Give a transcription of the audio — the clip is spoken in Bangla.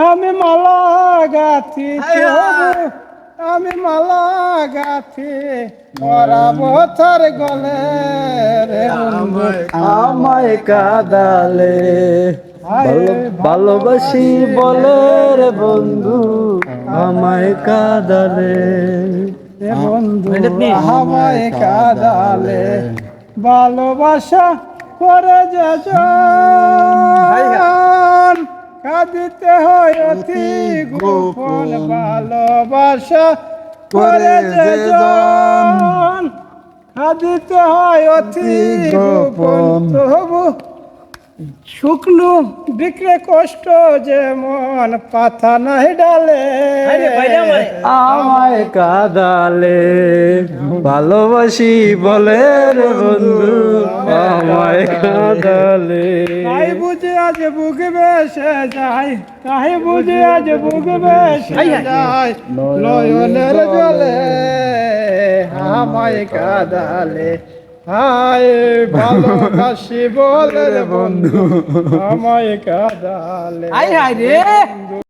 আমি মালা গাথি আমি মালা গাথি পরাবো তোর গলে আমায় কাদালে ভালো- ভালোবাসি বলে রে বন্ধু আমায় কাদালে। বন্ধু আমায় কাদালে। ভালোবাসা করে যে। কাঁদিতে হয় অতি গোপন ভালোবাসা করে যে জন কাঁদিতে হয় অতি গোপন। তবু শুকনো বিক্রে কষ্ট যেমন পাতা নাই ডালে। আমায় কাদালে ভালোবাসি বলে রে বন্ধু। কাদালে। তাই বুঝে আজ বুক বেসে যায় তাই বুঝে আজ বুক বেসে যায়। নয়নের জলে আমায় কাদালে। হায় ভালোবাসি বলে বন্ধু আমায় কাদালে। আই হাই রে।